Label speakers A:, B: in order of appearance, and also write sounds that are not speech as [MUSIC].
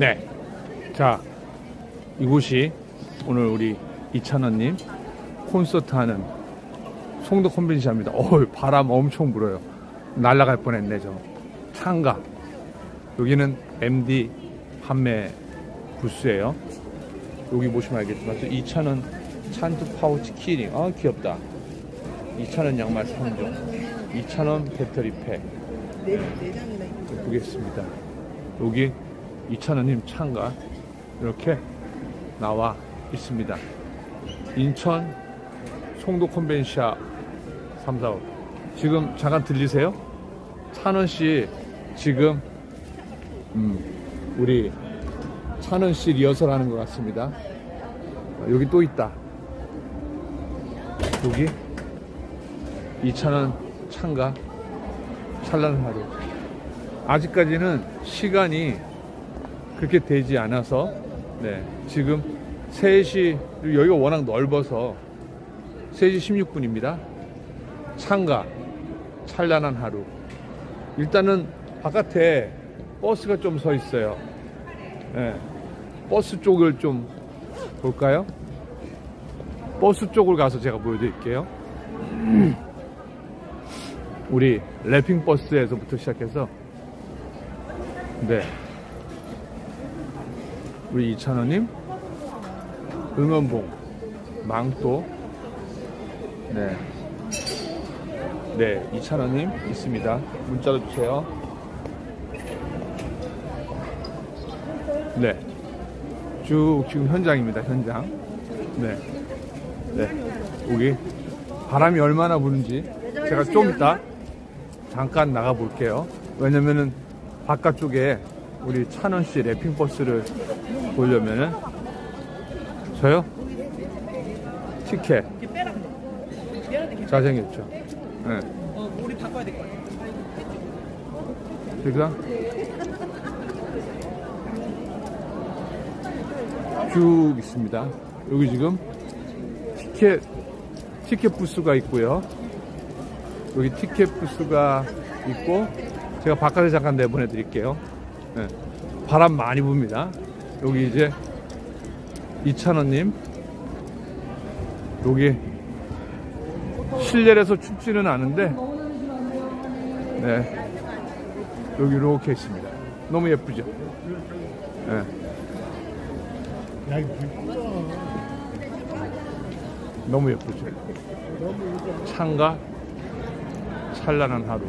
A: 네. 자, 이곳이 오늘 우리 이찬원님 콘서트 하는 송도 컨벤션입니다. 어우, 바람 엄청 불어요. 날아갈 뻔했네, 저. 창가. 여기는 MD 판매 부스예요. 여기 보시면 알겠지만, 저 이찬원 찬트 파우치 키링. 아, 귀엽다. 이찬원 양말 3종. 이찬원 배터리 팩. 보겠습니다. 여기 이찬원님 창가 이렇게 나와 있습니다. 인천 송도 컨벤샤 3, 4, 5. 지금 잠깐 들리세요? 찬원 씨 지금 음, 우리 찬원 씨 리허설 하는 것 같습니다. 어, 여기 또 있다. 여기 이찬원 창가 찬란한 하루. 아직까지는 시간이 그렇게 되지 않아서 네, 지금 3시 그리고 여기가 워낙 넓어서 3시 16분입니다. 창가 찬란한 하루. 일단은 바깥에 버스가 좀 서 있어요. 네, 버스 쪽을 좀 볼까요? 버스 쪽을 가서 제가 보여드릴게요. [CLEARS THROAT] 우리 랩핑 버스에서부터 시작해서 네 우리 이찬원님 응원봉 망토 네. 네, 이찬원님 있습니다. 문자로 주세요. 네. 쭉 지금 현장입니다, 현장. 네. 네. 여기 바람이 얼마나 부는지 제가 좀 이따 잠깐 나가 볼게요. 왜냐면은 바깥쪽에 우리 찬원 씨 랩핑 버스를 보려면은 저요? 티켓. 잘생겼죠? 네.
B: 어 우리 바꿔야 될 것 같아
A: 쭉 있습니다. 여기 지금 티켓 티켓 부스가 있고요. 여기 티켓 부스가 있고 제가 바깥에 잠깐 내보내 드릴게요. 네. 바람 많이 붑니다. 여기 이제 이찬원님 여기 실내에서 춥지는 않은데 네. 여기 이렇게 있습니다. 너무 예쁘죠? 네. 너무 예쁘죠? 창가 찬란한 하루.